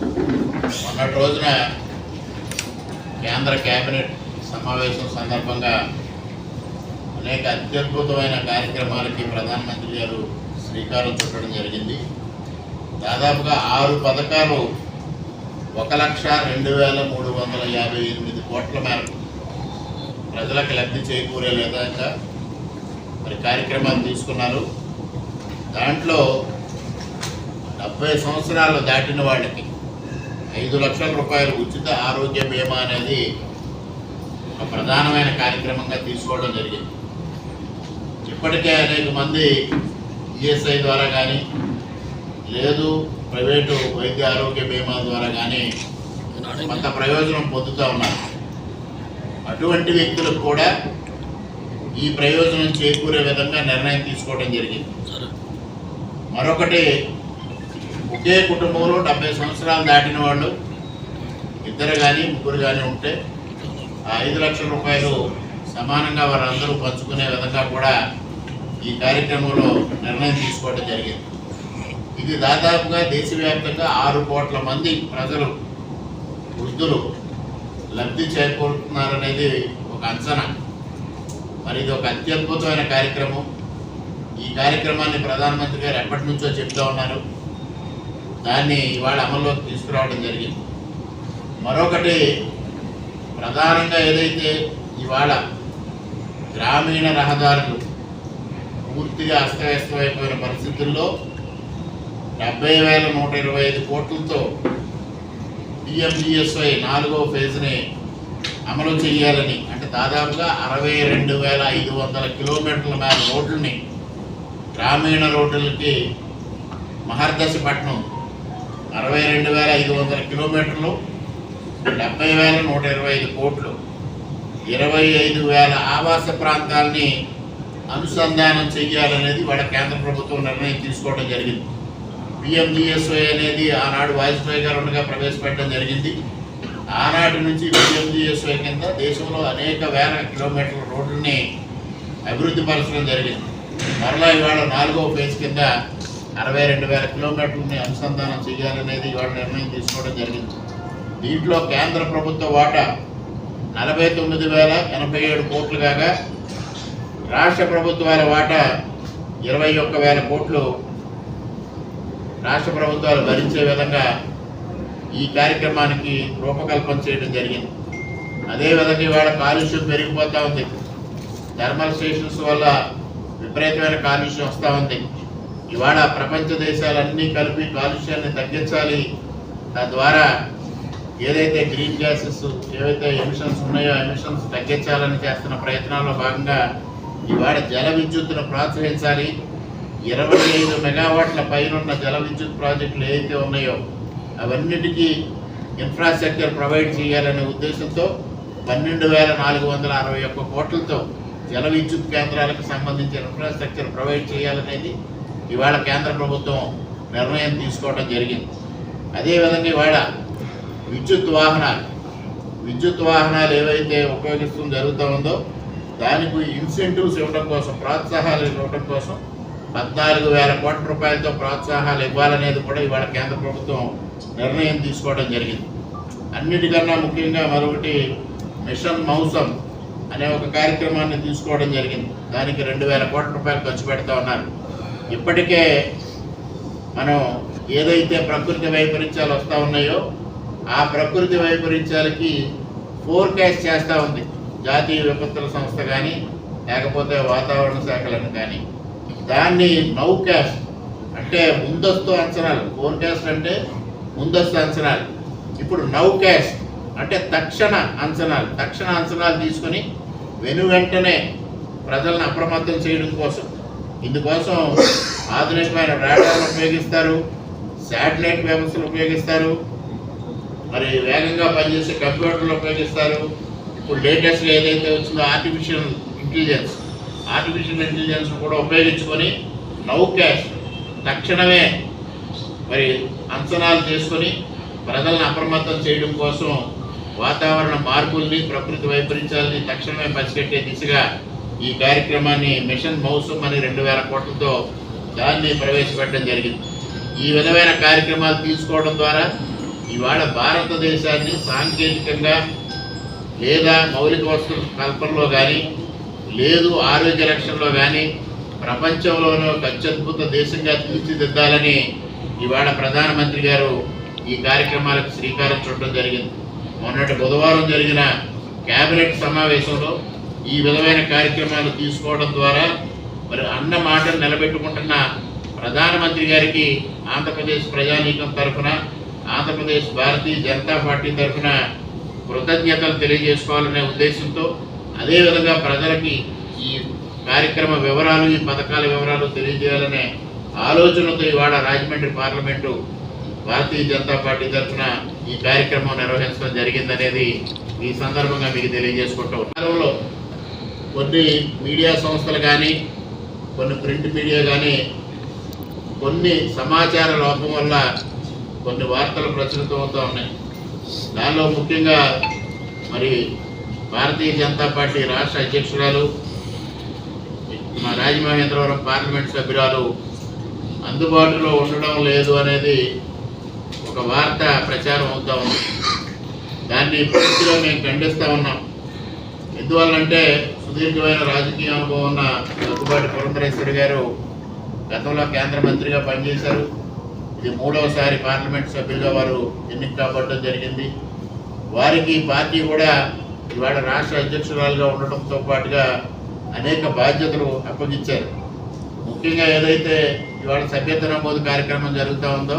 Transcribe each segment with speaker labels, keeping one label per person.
Speaker 1: మొన్నటి రోజున కేంద్ర కేబినెట్ సమావేశం సందర్భంగా అనేక అత్యద్భుతమైన కార్యక్రమాలకి ప్రధానమంత్రి గారు శ్రీకారం చుట్టడం జరిగింది. దాదాపుగా ఆరు పథకాలు ఒక లక్ష రెండు వేల మూడు వందల యాభై ఎనిమిది కోట్ల మేరకు ప్రజలకు లబ్ధి చేకూరే విధంగా మరి కార్యక్రమాలు తీసుకున్నారు. దాంట్లో డెబ్బై సంవత్సరాలు దాటిన వాళ్ళకి ఐదు లక్షల రూపాయలు ఉచిత ఆరోగ్య బీమా అనేది ఒక ప్రధానమైన కార్యక్రమంగా తీసుకోవడం జరిగింది. ఇప్పటికే అనేక మంది ఈఎస్ఐ ద్వారా కానీ లేదు ప్రైవేటు వైద్య ఆరోగ్య బీమా ద్వారా కానీ కొంత ప్రయోజనం పొందుతూ ఉన్నారు. అటువంటి వ్యక్తులకు కూడా ఈ ప్రయోజనం చేకూరే విధంగా నిర్ణయం తీసుకోవడం జరిగింది. మరొకటి ఒకే కుటుంబంలో డెబ్బై సంవత్సరాలు దాటిన వాళ్ళు ఇద్దరు కానీ ముగ్గురు కానీ ఉంటే ఆ ఐదు లక్షల రూపాయలు సమానంగా వారందరూ పంచుకునే విధంగా కూడా ఈ కార్యక్రమంలో నిర్ణయం తీసుకోవడం జరిగింది. ఇది దాదాపుగా దేశవ్యాప్తంగా ఆరు కోట్ల మంది ప్రజలు వృద్ధులు లబ్ధి చేకూరుతున్నారనేది ఒక అంచనా. మరి ఇది ఒక అత్యద్భుతమైన కార్యక్రమం. ఈ కార్యక్రమాన్ని ప్రధానమంత్రి గారు ఎప్పటి నుంచో చెప్తా ఉన్నారు. దాన్ని ఇవాళ అమల్లోకి తీసుకురావడం జరిగింది. మరొకటి ప్రధానంగా ఏదైతే ఇవాళ గ్రామీణ రహదారులు పూర్తిగా అస్తవ్యస్తమైపోయిన పరిస్థితుల్లో డెబ్బై వేల నూట ఇరవై ఐదు కోట్లతో పిఎంజిఎస్వై నాలుగో ఫేజ్ని అమలు చేయాలని అంటే దాదాపుగా అరవై రెండు వేల ఐదు వందల కిలోమీటర్ల మేర రోడ్లని గ్రామీణ రోడ్లకి మహర్దశపట్నం అరవై రెండు వేల ఐదు వందల కిలోమీటర్లు డెబ్బై వేల నూట ఇరవై ఐదు కోట్లు ఇరవై ఐదు వేల ఆవాస ప్రాంతాలని అనుసంధానం చేయాలనేది వాళ్ళ కేంద్ర ప్రభుత్వం నిర్ణయం తీసుకోవడం జరిగింది. పిఎంజిఎస్వై అనేది ఆనాడు వాజ్పేయి గారు ఉండగా ప్రవేశపెట్టడం జరిగింది. ఆనాటి నుంచి పిఎంజిఎస్వై కింద దేశంలో అనేక వేల కిలోమీటర్ల రోడ్లని అభివృద్ధి పరచడం జరిగింది. మరలా ఇవాళ నాలుగో ఫేజ్ కింద అరవై రెండు వేల కిలోమీటర్లని అనుసంధానం చేయాలనేది ఇవాళ నిర్ణయం తీసుకోవడం జరిగింది. దీంట్లో కేంద్ర ప్రభుత్వ వాటా నలభై తొమ్మిది వేల ఎనభై ఏడు కోట్లు కాగా రాష్ట్ర ప్రభుత్వాల వాటా ఇరవై ఒక్క వేల కోట్లు రాష్ట్ర ప్రభుత్వాలు భరించే విధంగా ఈ కార్యక్రమానికి రూపకల్పన చేయడం జరిగింది. అదేవిధంగా ఇవాళ కాలుష్యం పెరిగిపోతూ ఉంది. థర్మల్ స్టేషన్స్ వల్ల విపరీతమైన కాలుష్యం వస్తూ ఉంది. ఇవాళ ప్రపంచ దేశాలన్నీ కలిపి కాలుష్యాన్ని తగ్గించాలి. తద్వారా ఏదైతే గ్రీన్ గ్యాసెస్ ఏవైతే ఎమిషన్స్ ఉన్నాయో ఎమిషన్స్ తగ్గించాలని చేస్తున్న ప్రయత్నాల్లో భాగంగా ఇవాళ జల విద్యుత్తును ప్రోత్సహించాలి. ఇరవై ఐదు మెగావాట్ల పైన జల విద్యుత్ ప్రాజెక్టులు ఏవైతే ఉన్నాయో అవన్నిటికీ ఇన్ఫ్రాస్ట్రక్చర్ ప్రొవైడ్ చేయాలనే ఉద్దేశంతో పన్నెండు వేల నాలుగు వందల అరవై ఒక్క కోట్లతో జల విద్యుత్ కేంద్రాలకు సంబంధించిన ఇన్ఫ్రాస్ట్రక్చర్ ప్రొవైడ్ చేయాలనేది ఇవాళ కేంద్ర ప్రభుత్వం నిర్ణయం తీసుకోవడం జరిగింది. అదేవిధంగా ఇవాళ విద్యుత్ వాహనాలు విద్యుత్ వాహనాలు ఏవైతే ఉపయోగిస్తూ జరుగుతూ ఉందో దానికి ఇన్సెంటివ్స్ ఇవ్వడం కోసం ప్రోత్సాహాలు ఇవ్వడం కోసం పద్నాలుగు వేల కోట్ల రూపాయలతో ప్రోత్సాహాలు ఇవ్వాలనేది కూడా ఇవాళ కేంద్ర ప్రభుత్వం నిర్ణయం తీసుకోవడం జరిగింది. అన్నిటికన్నా ముఖ్యంగా మరొకటి మిషన్ మౌసం అనే ఒక కార్యక్రమాన్ని తీసుకోవడం జరిగింది. దానికి రెండు వేల కోట్ల రూపాయలు ఖర్చు పెడతా ఉన్నారు. ఇప్పటికే మనం ఏదైతే ప్రకృతి వైపరీత్యాలు వస్తూ ఉన్నాయో ఆ ప్రకృతి వైపరీత్యాలకి ఫోర్కాస్ట్ చేస్తూ ఉంది. జాతీయ విపత్తుల సంస్థ కానీ లేకపోతే వాతావరణ శాఖలను కానీ దాన్ని నౌకాస్ట్ అంటే ముందస్తు అంచనాలు. ఫోర్కాస్ట్ అంటే ముందస్తు అంచనాలు. ఇప్పుడు నౌకాస్ట్ అంటే తక్షణ అంచనాలు. తక్షణ అంచనాలు తీసుకొని వెను వెంటనే ప్రజలను అప్రమత్తం చేయడం కోసం ఇందుకోసం ఆధునికమైన రాడార్లు ఉపయోగిస్తారు శాటిలైట్ వ్యవస్థలు ఉపయోగిస్తారు మరి వేగంగా పనిచేసే కంప్యూటర్లు ఉపయోగిస్తారు. ఇప్పుడు లేటెస్ట్గా ఏదైతే వచ్చిందో ఆర్టిఫిషియల్ ఇంటెలిజెన్స్ ఆర్టిఫిషియల్ ఇంటెలిజెన్స్ కూడా ఉపయోగించుకొని నౌకాష్ తక్షణమే మరి అంచనాలు చేసుకొని ప్రజలను అప్రమత్తం చేయడం కోసం వాతావరణ మార్పుల్ని ప్రకృతి వైపరీత్యాలని తక్షణమే పసిగట్టే దిశగా ఈ కార్యక్రమాన్ని మిషన్ మౌసం అని రెండు వేల కోట్లతో దాన్ని ప్రవేశపెట్టడం జరిగింది. ఈ విధమైన కార్యక్రమాలు తీసుకోవడం ద్వారా ఇవాళ భారతదేశాన్ని సాంకేతికంగా లేదా మౌలిక వస్తువుల కల్పనలో కానీ లేదు ఆరోగ్య రక్షణలో కానీ ప్రపంచంలోనే ఒక అత్యద్భుత దేశంగా తీర్చిదిద్దాలని ఇవాళ ప్రధానమంత్రి గారు ఈ కార్యక్రమాలకు శ్రీకారం చుట్టడం జరిగింది. మొన్నటి బుధవారం జరిగిన కేబినెట్ సమావేశంలో ఈ విధమైన కార్యక్రమాలు తీసుకోవడం ద్వారా మరి అన్న మాటలు నిలబెట్టుకుంటున్న ప్రధానమంత్రి గారికి ఆంధ్రప్రదేశ్ ప్రజానీకం తరఫున ఆంధ్రప్రదేశ్ భారతీయ జనతా పార్టీ తరఫున కృతజ్ఞతలు తెలియజేసుకోవాలనే ఉద్దేశంతో అదేవిధంగా ప్రజలకి ఈ కార్యక్రమ వివరాలు ఈ పథకాల వివరాలు తెలియజేయాలనే ఆలోచనతో ఇవాళ రాజమండ్రి పార్లమెంటు భారతీయ జనతా పార్టీ తరఫున ఈ కార్యక్రమం నిర్వహించడం జరిగిందనేది ఈ సందర్భంగా మీకు తెలియజేసుకుంటూ కాలంలో కొన్ని మీడియా సంస్థలు కానీ కొన్ని ప్రింట్ మీడియా కానీ కొన్ని సమాచార లోపం వల్ల కొన్ని వార్తలు ప్రచురితం అవుతూ ఉన్నాయి. దానిలో ముఖ్యంగా మరి భారతీయ జనతా పార్టీ రాష్ట్ర అధ్యక్షురాలు మా రాజమహేంద్రవరం పార్లమెంట్ సభ్యురాలు అందుబాటులో ఉండడం లేదు అనేది ఒక వార్త ప్రచారం అవుతా ఉంది. దాన్ని పూర్తిగా మేము ఖండిస్తూ ఉన్నాం. ఎందువల్లంటే సుదీర్ఘమైన రాజకీయ అనుభవం ఉన్న దగ్గుబాటి పురంధరేశ్వరి గారు గతంలో కేంద్ర మంత్రిగా పనిచేశారు. ఇది మూడవసారి పార్లమెంట్ సభ్యులుగా వారు ఎన్నిక కాబట్టడం జరిగింది. వారికి పార్టీ కూడా ఇవాళ రాష్ట్ర అధ్యక్షురాలుగా ఉండటంతో పాటుగా అనేక బాధ్యతలు అప్పగించారు. ముఖ్యంగా ఏదైతే ఇవాళ సభ్యత నమోదు కార్యక్రమం జరుగుతూ ఉందో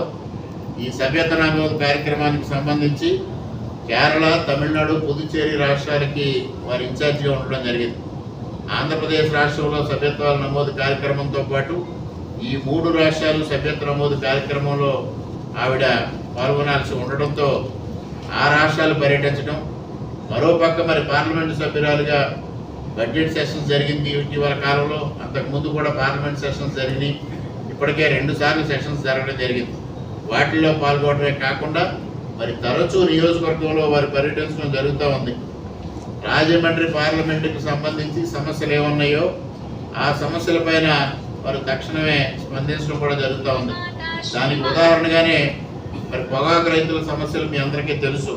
Speaker 1: ఈ సభ్యత నమోదు కార్యక్రమానికి సంబంధించి కేరళ తమిళనాడు పుదుచ్చేరి రాష్ట్రాలకి వారి ఇన్ఛార్జిగా ఉండడం జరిగింది. ఆంధ్రప్రదేశ్ రాష్ట్రంలో సభ్యత్వాల నమోదు కార్యక్రమంతో పాటు ఈ మూడు రాష్ట్రాలు సభ్యత్వ నమోదు కార్యక్రమంలో ఆవిడ పాల్గొనాల్సి ఉండడంతో ఆ రాష్ట్రాలు పర్యటించడం మరోపక్క మరి పార్లమెంటు సభ్యురాలుగా బడ్జెట్ సెషన్స్ జరిగింది ఇటీవల కాలంలో. అంతకుముందు కూడా పార్లమెంట్ సెషన్స్ జరిగినాయి. ఇప్పటికే రెండుసార్లు సెషన్స్ జరగడం జరిగింది. వాటిల్లో పాల్గొనడమే కాకుండా మరి తరచూ నియోజకవర్గంలో వారి పర్యటించడం జరుగుతూ ఉంది. రాజమండ్రి పార్లమెంటుకు సంబంధించి సమస్యలు ఏమున్నాయో ఆ సమస్యల పైన వారు తక్షణమే స్పందించడం కూడా జరుగుతూ ఉంది. దానికి ఉదాహరణగానే మరి పొగాకు రైతుల సమస్యలు మీ అందరికీ తెలుసు.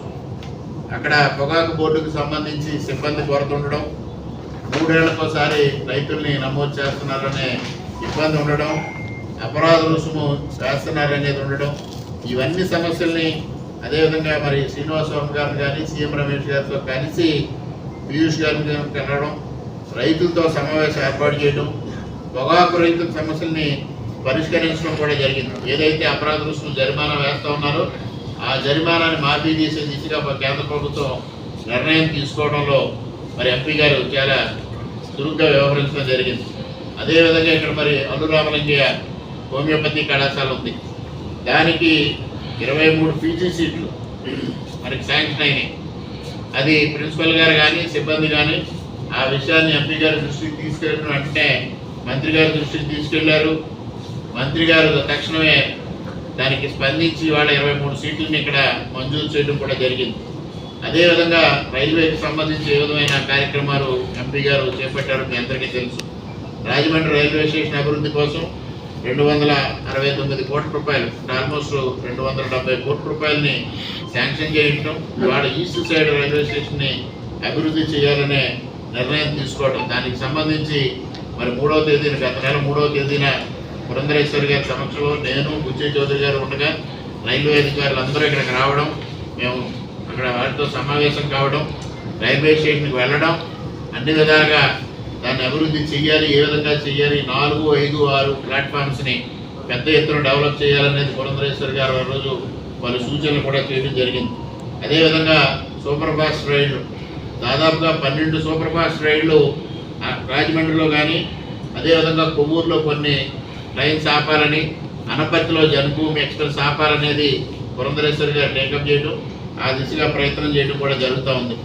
Speaker 1: అక్కడ పొగాకు బోర్డుకు సంబంధించి సిబ్బంది కొరత ఉండడం మూడేళ్ళకోసారి రైతుల్ని నమోదు చేస్తున్నారనే ఇబ్బంది ఉండడం అపరాధ రుసుము చేస్తున్నారనేది ఉండడం ఇవన్నీ సమస్యల్ని అదేవిధంగా మరి శ్రీనివాసరావు గారిని కానీ సీఎం రమేష్ గారితో కలిసి పీయూష్ గారిని వెళ్ళడం రైతులతో సమావేశం ఏర్పాటు చేయడం పొగాకు రైతుల సమస్యల్ని పరిష్కరించడం కూడా జరిగింది. ఏదైతే అపరాధ రుసుము జరిమానా వేస్తూ ఉన్నారో ఆ జరిమానాన్ని మాఫీ చేసే దిశగా కేంద్ర ప్రభుత్వం నిర్ణయం తీసుకోవడంలో మరి ఎంపీ గారు చాలా చురుగ్గా వ్యవహరించడం జరిగింది. అదేవిధంగా ఇక్కడ మరి అనురామలింగయ్య హోమియోపతి కళాశాల ఉంది. దానికి ఇరవై మూడు పీజీ సీట్లు. మనకి శాంక్షన్ అయినాయి. అది ప్రిన్సిపల్ గారు కానీ సిబ్బంది కానీ ఆ విషయాన్ని ఎంపీ గారి దృష్టికి తీసుకెళ్ళిన వెంటనే మంత్రి గారి దృష్టికి తీసుకెళ్ళారు. మంత్రి గారు తక్షణమే దానికి స్పందించి వాళ్ళ ఇరవై మూడు సీట్లను ఇక్కడ మంజూరు చేయడం కూడా జరిగింది. అదేవిధంగా రైల్వేకి సంబంధించి ఏ విధమైన కార్యక్రమాలు ఎంపీ గారు చేపట్టారు మీ అందరికీ తెలుసు. రాజమండ్రి రైల్వే స్టేషన్ అభివృద్ధి కోసం రెండు వందల అరవై తొమ్మిది కోట్ల రూపాయలు. ఆల్మోస్ట్ రెండు వందల డెబ్బై కోట్ల రూపాయలని శాంక్షన్ చేయించడం ఇవాళ ఈస్ట్ సైడ్ రైల్వే స్టేషన్ని అభివృద్ధి చేయాలనే నిర్ణయం తీసుకోవడం. దానికి సంబంధించి మరి మూడవ తేదీన గత నెల మూడవ తేదీన పురంధరేశ్వరి గారి సమక్షంలో నేను బుచ్చే చౌదరి గారు ఉండగా రైల్వే అధికారులు అందరూ ఇక్కడికి రావడం మేము అక్కడ వారితో సమావేశం కావడం రైల్వే స్టేషన్కి వెళ్ళడం అన్ని విధాలుగా దాన్ని అభివృద్ధి చేయాలి ఏ విధంగా చేయాలి నాలుగు ఐదు ఆరు ప్లాట్ఫామ్స్ని పెద్ద ఎత్తున డెవలప్ చేయాలనేది పురంధరేశ్వర్ గారు ఆ రోజు పలు సూచనలు కూడా చేయడం జరిగింది. అదేవిధంగా సూపర్ ఫాస్ట్ రైళ్ళు దాదాపుగా పన్నెండు సూపర్ ఫాస్ట్ రైళ్ళు ఆ రాజమండ్రిలో కానీ అదేవిధంగా కొవ్వూరులో కొన్ని ట్రైన్స్ ఆపాలని అనపర్తిలో జన్మభూమి ఎక్స్ప్రెస్ ఆపాలనేది పురంధరేశ్వర్ గారు టేకప్ చేయడం ఆ దిశగా ప్రయత్నం చేయడం కూడా జరుగుతూ ఉంది.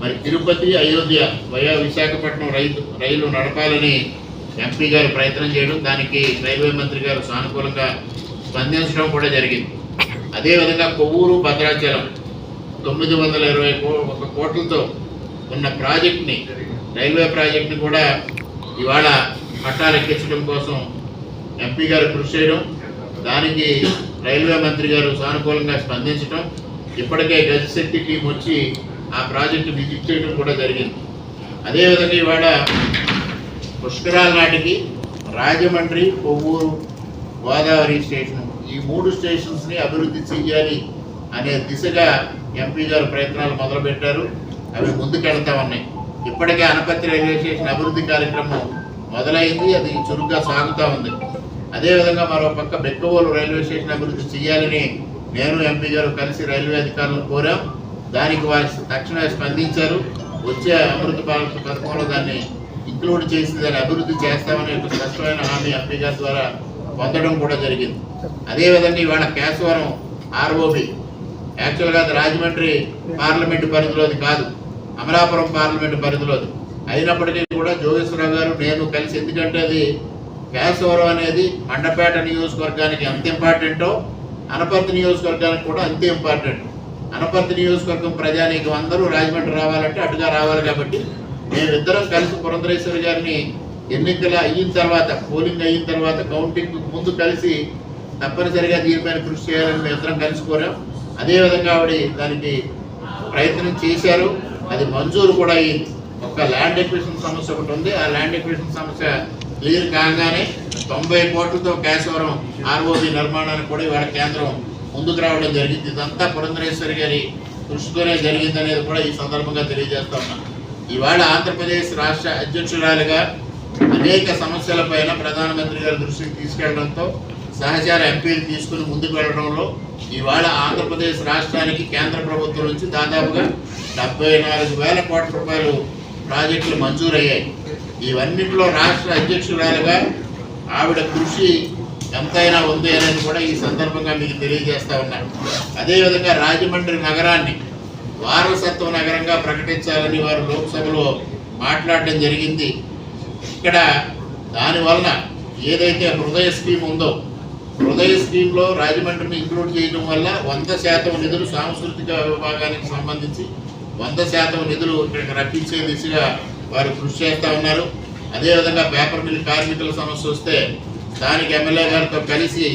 Speaker 1: మరి తిరుపతి అయోధ్య వయా విశాఖపట్నం రైతు రైలు నడపాలని ఎంపీ గారు ప్రయత్నం చేయడం దానికి రైల్వే మంత్రి గారు సానుకూలంగా స్పందించడం కూడా జరిగింది. అదేవిధంగా కొవ్వూరు భద్రాచలం తొమ్మిది వందల ఇరవై కో ఒక కోట్లతో ఉన్న ప్రాజెక్ట్ని రైల్వే ప్రాజెక్ట్ని కూడా ఇవాళ పట్టాలెక్కించడం కోసం ఎంపీ గారు కృషి చేయడం దానికి రైల్వే మంత్రి గారు సానుకూలంగా స్పందించడం ఇప్పటికే గజశక్తి టీం వచ్చి ఆ ప్రాజెక్టు మీకు ఇచ్చేయడం కూడా జరిగింది. అదేవిధంగా ఇవాళ పుష్కరాల నాటికి రాజమండ్రి కొవ్వూరు గోదావరి స్టేషన్ ఈ మూడు స్టేషన్స్ని అభివృద్ధి చెయ్యాలి అనే దిశగా ఎంపీ గారు ప్రయత్నాలు మొదలుపెట్టారు. అవి ముందుకెళ్తా ఉన్నాయి. ఇప్పటికే అనపత్తి రైల్వే స్టేషన్ అభివృద్ధి కార్యక్రమం మొదలైంది. అది చురుగ్గా సాగుతూ ఉంది. అదేవిధంగా మరో పక్క బెక్కవోలు రైల్వే స్టేషన్ అభివృద్ధి చేయాలని నేను ఎంపీ గారు కలిసి రైల్వే అధికారులను కోరాం. దానికి వారి తక్షణమే స్పందించారు. వచ్చే అమృత భారత పథకంలో దాన్ని ఇంక్లూడ్ చేసి దాన్ని అభివృద్ధి చేస్తామని ఒక స్పష్టమైన హామీ ఎంపీ గారి ద్వారా పొందడం కూడా జరిగింది. అదేవిధంగా ఇవాళ కేశవరం ఆర్ఓబి యాక్చువల్గా అది రాజమండ్రి పార్లమెంటు పరిధిలోది కాదు. అమలాపురం పార్లమెంటు పరిధిలోది. అయినప్పటికీ కూడా జోగేశ్వరరావు గారు నేను కలిసి ఎందుకంటే అది కేశవరం అనేది మండపేట నియోజకవర్గానికి ఎంత ఇంపార్టెంటో అనపర్తి నియోజకవర్గానికి కూడా అంతే ఇంపార్టెంట్ అనపర్తి నియోజకవర్గం ప్రజానీకం అందరూ రాజమండ్రి రావాలంటే అటుగా రావాలి కాబట్టి మేమిద్దరం కలిసి పురంధరేశ్వరి గారిని ఎన్నికల అయిన తర్వాత పోలింగ్ అయిన తర్వాత కౌంటింగ్ ముందు కలిసి తప్పనిసరిగా దీనిపైన కృషి చేయాలని మేము ఇద్దరం కలిసి కోరాం. అదేవిధంగా ఆవిడ దానికి ప్రయత్నం చేశారు. అది మంజూరు కూడా అయింది ఒక ల్యాండ్ ఎక్విషన్ సమస్య ఒకటి ఉంది. ఆ ల్యాండ్ ఎక్విషన్ సమస్య క్లియర్ కాగానే తొంభై కోట్లతో కేశవరం ఆర్ఓబి నిర్మాణానికి కూడా ఇవాళ కేంద్రం ముందుకు రావడం జరిగింది. ఇదంతా పురంధరేశ్వరి గారి కృషితోనే జరిగింది అనేది కూడా ఈ సందర్భంగా తెలియజేస్తా ఉన్నాను ఇవాళ ఆంధ్రప్రదేశ్ రాష్ట్ర అధ్యక్షురాలుగా అనేక సమస్యలపైన ప్రధానమంత్రి గారి దృష్టికి తీసుకెళ్ళడంతో సహచార ఎంపీలు తీసుకుని ముందుకు వెళ్ళడంలో ఇవాళ ఆంధ్రప్రదేశ్ రాష్ట్రానికి కేంద్ర ప్రభుత్వం నుంచి దాదాపుగా డెబ్బై నాలుగు వేల కోట్ల రూపాయలు ప్రాజెక్టులు మంజూరయ్యాయి. ఇవన్నింటిలో రాష్ట్ర అధ్యక్షురాలుగా ఆవిడ కృషి ఎంతైనా ఉంది అనేది కూడా ఈ సందర్భంగా మీకు తెలియజేస్తా ఉన్నాను. అదేవిధంగా రాజమండ్రి నగరాన్ని వారసత్వ నగరంగా ప్రకటించాలని వారు లోక్సభలో మాట్లాడడం జరిగింది. ఇక్కడ దానివలన ఏదైతే హృదయ స్కీమ్ ఉందో హృదయ స్కీమ్లో రాజమండ్రిని ఇంక్లూడ్ చేయడం వల్ల వంద శాతం నిధులు సాంస్కృతిక విభాగానికి సంబంధించి వంద శాతం నిధులు ఇక్కడికి రప్పించే దిశగా వారు కృషి చేస్తూ ఉన్నారు. అదేవిధంగా పేపర్ మిల్ కార్మికుల సమస్య వస్తే దానికి ఎమ్మెల్యే గారితో కలిసి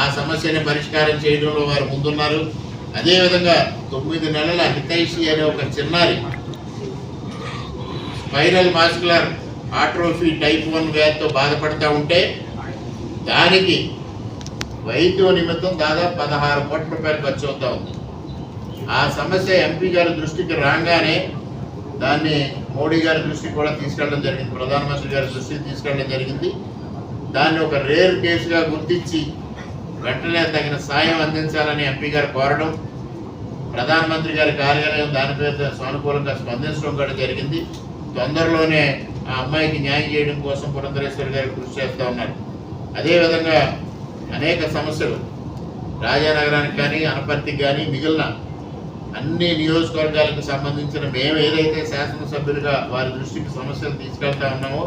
Speaker 1: ఆ సమస్యని పరిష్కారం చేయడంలో వారు ముందున్నారు. అదేవిధంగా తొమ్మిది నెలల హితైషి అనే ఒక చిన్నారి spinal muscular atrophy type one వ్యాధితో బాధపడతా ఉంటే దానికి వైద్య నిమిత్తం దాదాపు పదహారు కోట్ల రూపాయలు ఖర్చు అవుతా ఉంది. ఆ సమస్య ఎంపీ గారి దృష్టికి రాగానే దాన్ని మోడీ గారి దృష్టికి కూడా తీసుకెళ్ళడం జరిగింది. ప్రధానమంత్రి గారి దృష్టికి తీసుకెళ్ళడం జరిగింది. దాన్ని ఒక రేర్ కేసుగా గుర్తించి వెంటనే తగిన సాయం అందించాలని ఎంపీ గారు కోరడం ప్రధానమంత్రి గారి కార్యాలయం దానిపై సానుకూలంగా స్పందించడం కూడా జరిగింది. తొందరలోనే ఆ అమ్మాయికి న్యాయం చేయడం కోసం పురంధరేశ్వరి గారు కృషి చేస్తూ ఉన్నారు. అదేవిధంగా అనేక సమస్యలు రాజానగరానికి కానీ అనపర్తికి కానీ మిగిలిన అన్ని నియోజకవర్గాలకు సంబంధించిన మేము ఏదైతే శాసనసభ్యులుగా వారి దృష్టికి సమస్యలు తీసుకెళ్తా ఉన్నామో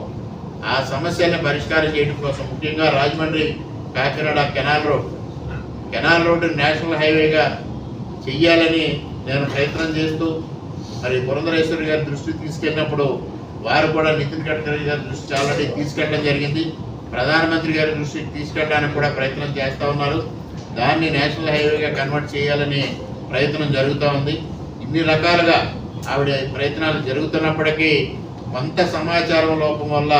Speaker 1: ఆ సమస్యలను పరిష్కారం చేయడం కోసం ముఖ్యంగా Rajahmundry Kakinada canal road. Canal road national హైవేగా చెయ్యాలని నేను ప్రయత్నం చేస్తూ మరి పురంధరేశ్వరి గారి దృష్టికి తీసుకెళ్ళినప్పుడు వారు కూడా నితిన్ గడ్కరీ గారి దృష్టి ఆల్రెడీ తీసుకెళ్ళడం జరిగింది. ప్రధానమంత్రి గారి దృష్టికి తీసుకెళ్ళడానికి కూడా ప్రయత్నం చేస్తూ ఉన్నారు. దాన్ని నేషనల్ హైవేగా కన్వర్ట్ చేయాలని ప్రయత్నం జరుగుతూ ఉంది. ఇన్ని రకాలుగా ఆవిడ ప్రయత్నాలు జరుగుతున్నప్పటికీ కొంత సమాచారం లోపం వల్ల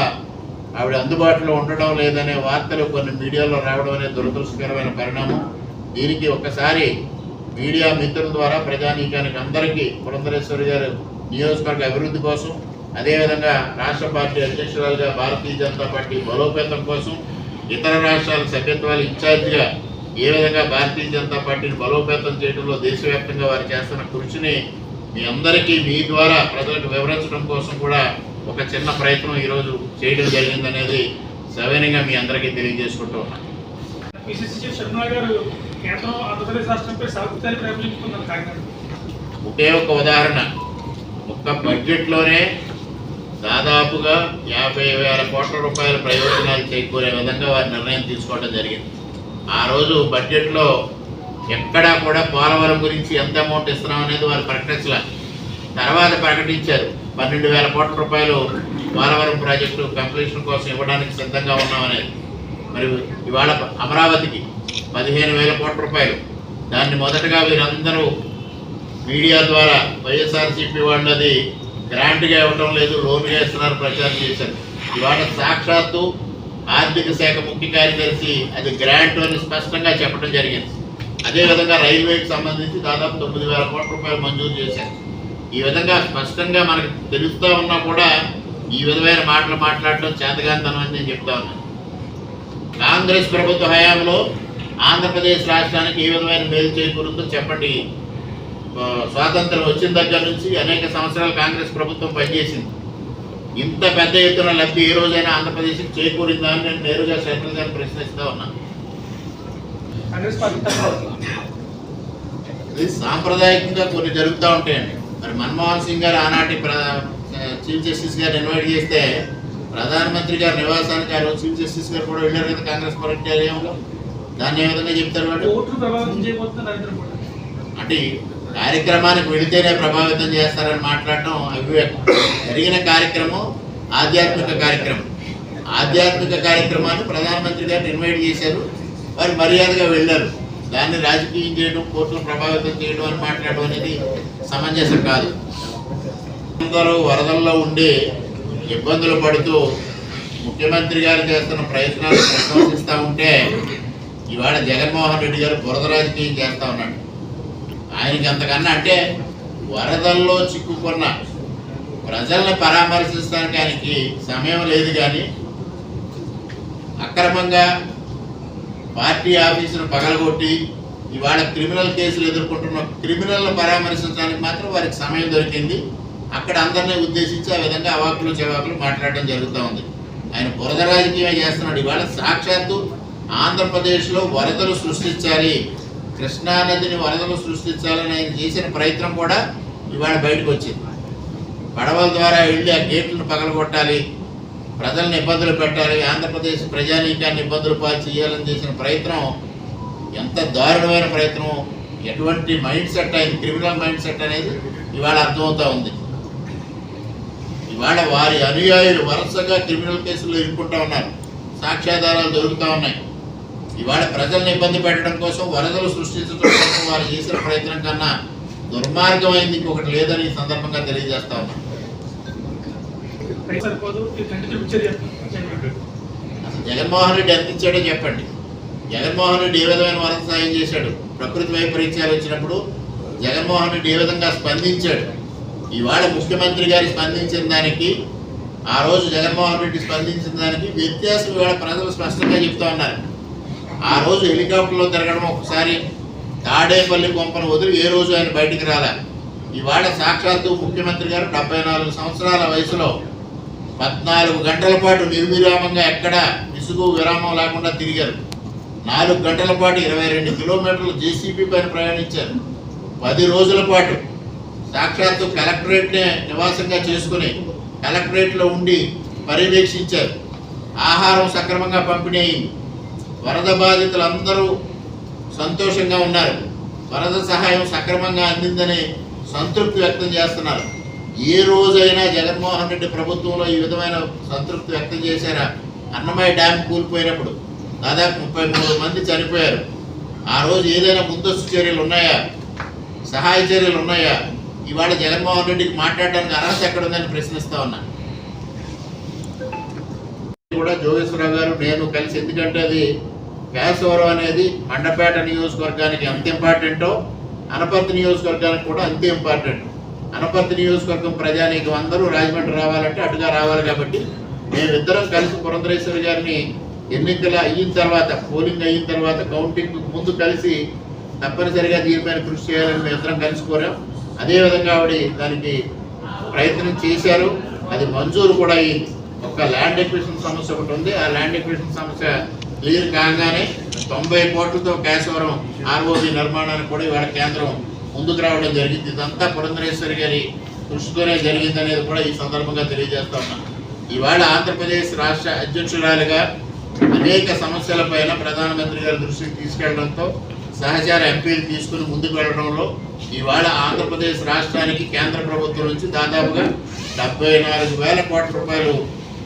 Speaker 1: ఆవిడ అందుబాటులో ఉండడం లేదనే వార్తలు కొన్ని మీడియాలో రావడం అనేది దురదృష్టకరమైన పరిణామం. దీనికి ఒకసారి మీడియా మిత్రుల ద్వారా ప్రజానీకానికి అందరికీ పురంధరేశ్వరి గారు నియోజకవర్గ అభివృద్ధి కోసం అదేవిధంగా రాష్ట్ర పార్టీ అధ్యక్షురాలుగా భారతీయ జనతా పార్టీ బలోపేతం కోసం ఇతర రాష్ట్రాల సభ్యత్వాల ఇన్ఛార్జిగా ఏ విధంగా భారతీయ జనతా పార్టీని బలోపేతం చేయడంలో దేశవ్యాప్తంగా వారు చేస్తున్న కృషిని మీ అందరికీ మీ ద్వారా ప్రజలకు వివరించడం కోసం కూడా ఒక చిన్న ప్రయత్నం ఈరోజు చేయడం జరిగిందనేది సవినయంగా మీ అందరికీ తెలియజేసుకుంటూ ఉన్నాను. ఒకే ఒక ఉదాహరణ. ఒక్క బడ్జెట్లోనే దాదాపుగా యాభై వేల కోట్ల రూపాయల ప్రయోజనాలు చేకూరే విధంగా వారి నిర్ణయం తీసుకోవడం జరిగింది. ఆ రోజు బడ్జెట్లో ఎక్కడా కూడా పోలవరం గురించి ఎంత అమౌంట్ ఇస్తున్నాం అనేది వారు ప్రకటించలే. తర్వాత ప్రకటించారు. పన్నెండు వేల కోట్ల రూపాయలు పోలవరం ప్రాజెక్టు కంప్లీషన్ కోసం ఇవ్వడానికి సిద్ధంగా ఉన్నామనేది మరి ఇవాళ అమరావతికి పదిహేను వేల కోట్ల రూపాయలు. దాన్ని మొదటగా వీరందరూ మీడియా ద్వారా వైఎస్ఆర్సీపీ వాళ్ళు అది గ్రాంట్గా ఇవ్వటం లేదు లోన్గా ఇస్తున్నారు ప్రచారం చేశారు. ఇవాళ సాక్షాత్తు ఆర్థిక శాఖ ముఖ్య కార్యదర్శి అది గ్రాంట్ అని స్పష్టంగా చెప్పడం జరిగింది. అదేవిధంగా రైల్వేకి సంబంధించి దాదాపు తొమ్మిది వేల కోట్ల రూపాయలు మంజూరు చేశారు. ఈ విధంగా స్పష్టంగా మనకు తెలుస్తూ ఉన్నా కూడా ఈ విధమైన మాటలు మాట్లాడటం చేతగాంతనం అని నేను చెప్తా ఉన్నాను. కాంగ్రెస్ ప్రభుత్వ హయాంలో ఆంధ్రప్రదేశ్ రాష్ట్రానికి ఏ విధమైన మేలు చేకూరుందో చెప్పండి. స్వాతంత్రం వచ్చిన దగ్గర నుంచి అనేక సంవత్సరాలు కాంగ్రెస్ ప్రభుత్వం పనిచేసింది. ఇంత పెద్ద ఎత్తున లబ్ధి ఏ రోజైనా ఆంధ్రప్రదేశ్కి చేకూరిందా అని నేను నేరుగా శేఖర్ గారిని ప్రశ్నిస్తా ఉన్నాను ఇది సాంప్రదాయకంగా కొన్ని జరుగుతూ ఉంటాయండి. మరి మన్మోహన్ సింగ్ గారు ఆనాటి చీఫ్ జస్టిస్ గారు ఇన్వైట్ చేస్తే ప్రధానమంత్రి గారి నివాసానికి రోజు చీఫ్ జస్టిస్ గారు కూడా వెళ్ళారు కదా కాంగ్రెస్ పార్టీ కార్యాలయంలో దాన్ని ఏ విధంగా చెప్తారు వాళ్ళు? అంటే కార్యక్రమానికి వెళితేనే ప్రభావితం చేస్తారని మాట్లాడటం అవివేకం. జరిగిన కార్యక్రమం ఆధ్యాత్మిక కార్యక్రమం. ఆధ్యాత్మిక కార్యక్రమాన్ని ప్రధానమంత్రి గారిని ఇన్వైట్ చేశారు. వారు మర్యాదగా వెళ్ళారు. దాన్ని రాజకీయం చేయడం కోర్టును ప్రభావితం చేయడం అని మాట్లాడడం అనేది సమంజసం కాదు. అందరూ వరదల్లో ఉండి ఇబ్బందులు పడుతూ ముఖ్యమంత్రి గారు చేస్తున్న ప్రయత్నాలు ప్రశంసిస్తూ ఉంటే ఇవాళ జగన్మోహన్ రెడ్డి గారు బురద రాజకీయం చేస్తూ ఉన్నాడు. ఆయనకి అంతకన్నా అంటే వరదల్లో చిక్కుకున్న ప్రజల్ని పరామర్శించడానికి ఆయనకి సమయం లేదు కానీ అక్రమంగా పార్టీ ఆఫీసును పగలగొట్టి ఇవాళ క్రిమినల్ కేసులు ఎదుర్కొంటున్న క్రిమినల్ని పరామర్శించడానికి మాత్రం వారికి సమయం దొరికింది. అక్కడ అందరినీ ఉద్దేశించి ఆ విధంగా అవాకులు చెవాకులు మాట్లాడడం జరుగుతూ ఉంది. ఆయన బురద రాజకీయం చేస్తున్నాడు. ఇవాళ సాక్షాత్తు ఆంధ్రప్రదేశ్లో వరదలు సృష్టించాలి. కృష్ణా నదిని వరదలు సృష్టించాలని ఆయన చేసిన ప్రయత్నం కూడా ఇవాళ బయటకు వచ్చింది. పడవల ద్వారా వెళ్ళి ఆ గేట్లను పగలగొట్టాలి. ప్రజల్ని ఇబ్బందులు పెట్టాలి. ఆంధ్రప్రదేశ్ ప్రజానీకాన్ని ఇబ్బందులు పాలు చేయాలని చేసిన ప్రయత్నం ఎంత దారుణమైన ప్రయత్నం. ఎటువంటి మైండ్ సెట్ అయింది క్రిమినల్ మైండ్ సెట్ అనేది ఇవాళ అర్థమవుతా ఉంది. ఇవాళ వారి అనుయాయులు వరుసగా క్రిమినల్ కేసులు ఇరుక్కుంటా ఉన్నారు. సాక్ష్యాధారాలు దొరుకుతూ ఉన్నాయి. ఇవాళ ప్రజల్ని ఇబ్బంది పెట్టడం కోసం వరదలు సృష్టించడం కోసం వారు చేసిన ప్రయత్నం కన్నా దుర్మార్గమైంది ఇంకొకటి లేదని ఈ సందర్భంగా తెలియజేస్తా ఉన్నాను
Speaker 2: సరిపోదు ఇది కంటి చూపించేది చెప్పండి.
Speaker 1: అసలు జగన్మోహన్ రెడ్డి ఎంత ఇచ్చాడో చెప్పండి. జగన్మోహన్ రెడ్డి ఏ విధమైన వరద సాయం చేశాడు? ప్రకృతి వైపరీత్యాలు వచ్చినప్పుడు జగన్మోహన్ రెడ్డి ఏ విధంగా స్పందించాడు? ఇవాళ ముఖ్యమంత్రి గారి స్పందించిన దానికి ఆ రోజు జగన్మోహన్ రెడ్డి స్పందించిన దానికి వ్యత్యాసం ఇవాళ ప్రజలు స్పష్టంగా చెప్తా ఉన్నారు. ఆ రోజు హెలికాప్టర్లో తిరగడం ఒకసారి తాడేపల్లి కొంపను వదిలి ఏ రోజు ఆయన బయటికి రాలే? ఇవాళ సాక్షాత్తు ముఖ్యమంత్రి గారు డెబ్బై నాలుగు సంవత్సరాల వయసులో పద్నాలుగు గంటల పాటు నిర్విరామంగా ఎక్కడ విసుగు విరామం లేకుండా తిరిగారు. నాలుగు గంటల పాటు ఇరవై రెండు కిలోమీటర్లు జేసీబీ పైన ప్రయాణించారు. పది రోజుల పాటు సాక్షాత్తు కలెక్టరేట్నే నివాసంగా చేసుకుని కలెక్టరేట్లో ఉండి పర్యవేక్షించారు. ఆహారం సక్రమంగా పంపిణీ అయింది. వరద బాధితులందరూ సంతోషంగా ఉన్నారు. వరద సహాయం సక్రమంగా అందిందని సంతృప్తి వ్యక్తం చేస్తున్నారు. ఏ రోజైనా జగన్మోహన్ రెడ్డి ప్రభుత్వంలో ఈ విధమైన సంతృప్తి వ్యక్తం చేశారా? అన్నమయ్య డ్యామ్ కూలిపోయినప్పుడు దాదాపు ముప్పై మూడు మంది చనిపోయారు. ఆ రోజు ఏదైనా ముందస్తు చర్యలు ఉన్నాయా? సహాయ చర్యలు ఉన్నాయా? ఇవాళ జగన్మోహన్ రెడ్డికి మాట్లాడడానికి అర్హత ఎక్కడ ఉందని ప్రశ్నిస్తా ఉన్నా. కూడా జోగేశ్వరరావు గారు నేను కలిసి ఎందుకంటే అది వ్యాసవరం అనేది మండపేట నియోజకవర్గానికి ఎంత ఇంపార్టెంటో అనపర్తి నియోజకవర్గానికి కూడా అంతే ఇంపార్టెంట్ అనపర్తి నియోజకవర్గం ప్రజానీకం అందరూ రాజమండ్రి రావాలంటే అటుగా రావాలి కాబట్టి మేమిద్దరం కలిసి పురంధరేశ్వరి గారిని ఎన్నికలు అయిన తర్వాత పోలింగ్ అయిన తర్వాత కౌంటింగ్ ముందు కలిసి తప్పనిసరిగా దీనిపైన కృషి చేయాలని మేము ఇద్దరం కలిసి కోరాం. అదేవిధంగా ఆవిడ దానికి ప్రయత్నం చేశారు. అది మంజూరు కూడా అయింది ఒక ల్యాండ్ ఎక్విషన్ సమస్య ఒకటి ఉంది. ఆ ల్యాండ్ ఎక్విషన్ సమస్య క్లియర్ కాగానే తొంభై కోట్లతో కేశవరం ఆర్ఓబి నిర్మాణానికి కూడా ఇవాళ కేంద్రం ముందుకు రావడం జరిగింది. ఇదంతా పురంధరేశ్వరి గారి కృషితోనే జరిగింది అనేది కూడా ఈ సందర్భంగా తెలియజేస్తా ఉన్నాను ఇవాళ ఆంధ్రప్రదేశ్ రాష్ట్ర అధ్యక్షురాలుగా అనేక సమస్యలపైన ప్రధానమంత్రి గారి దృష్టికి తీసుకెళ్ళడంతో సహచార ఎంపీలు తీసుకుని ముందుకు వెళ్ళడంలో ఇవాళ ఆంధ్రప్రదేశ్ రాష్ట్రానికి కేంద్ర ప్రభుత్వం నుంచి దాదాపుగా డెబ్బై నాలుగు వేల కోట్ల రూపాయలు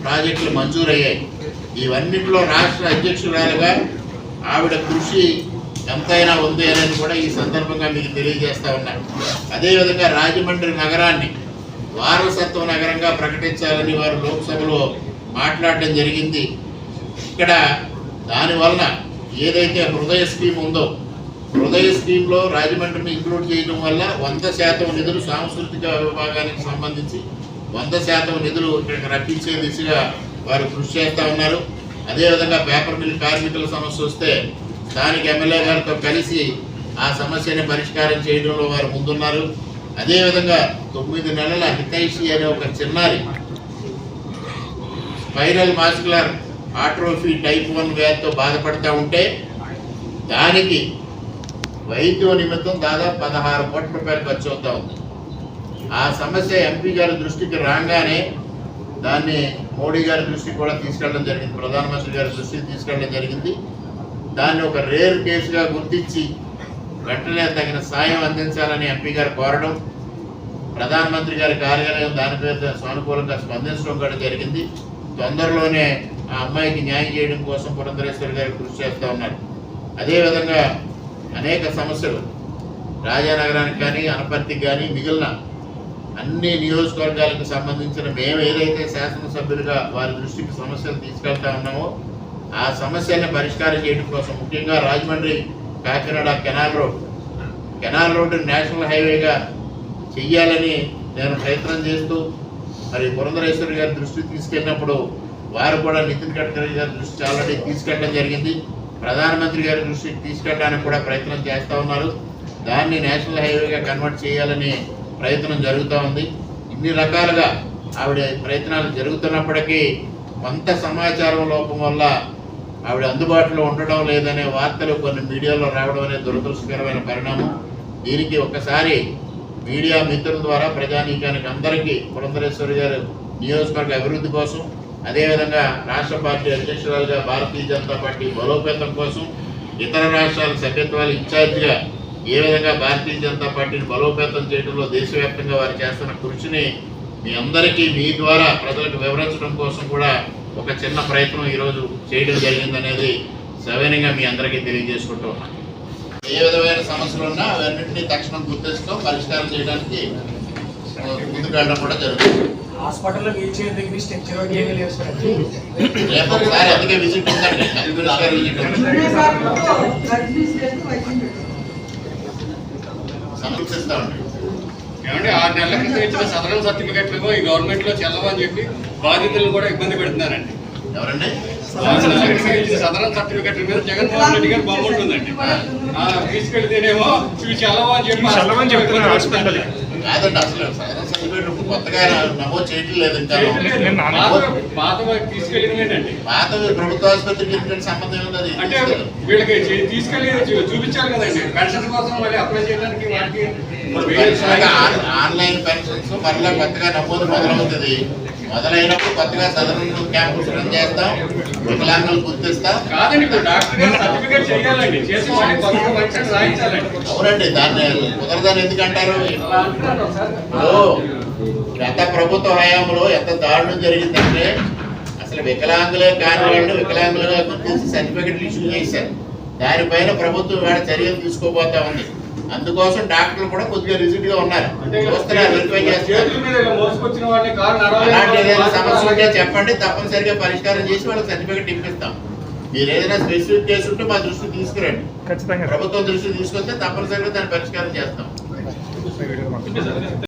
Speaker 1: ప్రాజెక్టులు మంజూరయ్యాయి. ఇవన్నింటిలో రాష్ట్ర అధ్యక్షురాలుగా ఆవిడ కృషి ఎంతైనా ఉంది అనేది కూడా ఈ సందర్భంగా మీకు తెలియజేస్తూ ఉన్నాను. అదేవిధంగా రాజమండ్రి నగరాన్ని వారసత్వ నగరంగా ప్రకటించాలని వారు లోక్సభలో మాట్లాడడం జరిగింది. ఇక్కడ దానివలన ఏదైతే హృదయ స్కీమ్ ఉందో హృదయ స్కీమ్లో రాజమండ్రిని ఇంక్లూడ్ చేయడం వల్ల వంద శాతం నిధులు సాంస్కృతిక విభాగానికి సంబంధించి వంద శాతం నిధులు ఇక్కడికి రప్పించే దిశగా వారు కృషి చేస్తూ ఉన్నారు. అదేవిధంగా పేపర్ మిల్ కార్మికుల సమస్య వస్తే స్థానిక ఎమ్మెల్యే గారితో కలిసి ఆ సమస్యని పరిష్కారం చేయడంలో వారు ముందున్నారు. అదేవిధంగా తొమ్మిది నెలల హితైషి అనే ఒక చిన్నారి spinal muscular atrophy type one వ్యాధితో బాధపడతా ఉంటే దానికి వైద్యం నిమిత్తం దాదాపు పదహారు కోట్ల రూపాయలు ఖర్చు అవుతా ఉంది. ఆ సమస్య ఎంపీ గారి దృష్టికి రాగానే దాన్ని మోడీ గారి దృష్టికి కూడా తీసుకెళ్ళడం జరిగింది. ప్రధానమంత్రి గారి దృష్టికి తీసుకెళ్ళడం జరిగింది. దాన్ని ఒక రేర్ కేసుగా గుర్తించి వెంటనే తగిన సాయం అందించాలని ఎంపీ గారు కోరడం ప్రధానమంత్రి గారి కార్యాలయం దానిపై సానుకూలంగా స్పందించడం కూడా జరిగింది. తొందరలోనే ఆ అమ్మాయికి న్యాయం చేయడం కోసం పురంధరేశ్వరి గారు కృషి చేస్తూ ఉన్నారు. అదేవిధంగా అనేక సమస్యలు రాజానగరానికి కానీ అనపర్తికి కానీ మిగిలిన అన్ని నియోజకవర్గాలకు సంబంధించిన మేము ఏదైతే శాసనసభ్యులుగా వారి దృష్టికి సమస్యలు తీసుకెళ్తా ఉన్నామో ఆ సమస్యల్ని పరిష్కారం చేయడం కోసం ముఖ్యంగా Rajahmundry Kakinada canal road. Canal road national హైవేగా చెయ్యాలని నేను ప్రయత్నం చేస్తూ మరి పురంధరేశ్వరి గారి దృష్టికి తీసుకెళ్ళినప్పుడు వారు కూడా నితిన్ గడ్కరీ గారి దృష్టి ఆల్రెడీ తీసుకెళ్ళడం జరిగింది. ప్రధానమంత్రి గారి దృష్టికి తీసుకెళ్ళడానికి కూడా ప్రయత్నం చేస్తూ ఉన్నారు. దాన్ని నేషనల్ హైవేగా కన్వర్ట్ చేయాలని ప్రయత్నం జరుగుతూ ఉంది. ఇన్ని రకాలుగా ఆవిడ ప్రయత్నాలు జరుగుతున్నప్పటికీ కొంత సమాచారం లోపం వల్ల ఆవిడ అందుబాటులో ఉండడం లేదనే వార్తలు కొన్ని మీడియాలో రావడం అనేది దురదృష్టకరమైన పరిణామం. దీనికి ఒకసారి మీడియా మిత్రుల ద్వారా ప్రజానీకానికి అందరికీ పురంధరేశ్వరి గారు నియోజకవర్గ అభివృద్ధి కోసం అదేవిధంగా రాష్ట్ర పార్టీ అధ్యక్షురాలుగా భారతీయ జనతా పార్టీ బలోపేతం కోసం ఇతర రాష్ట్రాల సభ్యత్వాలు ఇన్ఛార్జిగా ఏ విధంగా భారతీయ జనతా పార్టీని బలోపేతం చేయడంలో దేశవ్యాప్తంగా వారు చేస్తున్న కృషిని మీ అందరికీ మీ ద్వారా ప్రజలకు వివరించడం కోసం కూడా ఒక చిన్న ప్రయత్నం ఈరోజు చేయడం జరిగిందనేది సవినయంగా మీ అందరికీ తెలియజేసుకుంటూ ఉన్నాను. ఏ విధమైన సమస్యలు ఉన్నా అవన్నింటినీ తక్షణం గుర్తిస్తూ పరిష్కారం చేయడానికి ముందుకు వెళ్ళడం కూడా జరుగుతుంది.
Speaker 3: హాస్పిటల్లో
Speaker 1: రేపు ఒకసారి అందుకే విజిట్ ఉందండి. సమీక్షిస్తామండి.
Speaker 4: ఏమంటే ఆరు నెలల క్రితం ఇచ్చిన సదరన్ సర్టిఫికెట్లు ఈ గవర్నమెంట్లో చెల్లవని చెప్పి బాధితులను కూడా ఇబ్బంది పెడుతున్నారండి.
Speaker 1: ఎవరండి?
Speaker 4: సదరన్ సర్టిఫికెట్ల మీద జగన్మోహన్ రెడ్డి గారు ఆ, తీసుకెళ్తేనేమో ఇవి చెల్లవా అని చెప్పి
Speaker 2: చెల్లవని చెప్తున్నారు హాస్పిటల్.
Speaker 1: అసలు సర్టిఫికేట్ ఇప్పుడు కొత్తగా నమోదు చేయటం లేదు ఇంకా.
Speaker 4: పాత
Speaker 1: ప్రభుత్వ ఆసుపత్రికి సంబంధం
Speaker 4: అంటే వీళ్ళకి తీసుకెళ్ళి చూపించాలి కదండి. పెన్షన్ కోసం మళ్ళీ అప్లై చేయడానికి వాటికి
Speaker 1: ఆన్లైన్ పెన్షన్స్ మరలా కొత్తగా నమోదు మొదలవుతుంది. మొదలైనప్పుడు కొత్తగా సదరన్ క్యాంపులు రన్ చేస్తాం వికలాంగులు గుర్తిస్తాం.
Speaker 4: మళ్ళీ
Speaker 1: అవునండి దాన్ని కుదరదని ఎందుకంటారు? గత ప్రభుత్వ హయాంలో ఎంత దారుణం జరిగిందంటే అసలు వికలాంగులే కాని వాళ్ళు వికలాంగులుగా గుర్తించి సర్టిఫికెట్లు ఇష్యూ చేశారు. దానిపైన ప్రభుత్వం వేళ చర్యలు తీసుకోబోతా ఉంది. అందుకోసం డాక్టర్లు కూడా కొద్దిగా రిజిట్గా ఉన్నారు అలాంటి ఏదైనా సమస్య ఉంటే చెప్పండి తప్పనిసరిగా పరిష్కారం చేసి వాళ్ళకి సర్టిఫికెట్ ఇప్పిస్తాం. మీరు ఏదైనా స్పెసిఫిక్ కేసు ఉంటే మా దృష్టికి తీసుకురండి. ప్రభుత్వం దృష్టికి తీసుకొస్తే తప్పనిసరిగా దాన్ని పరిష్కారం చేస్తాం.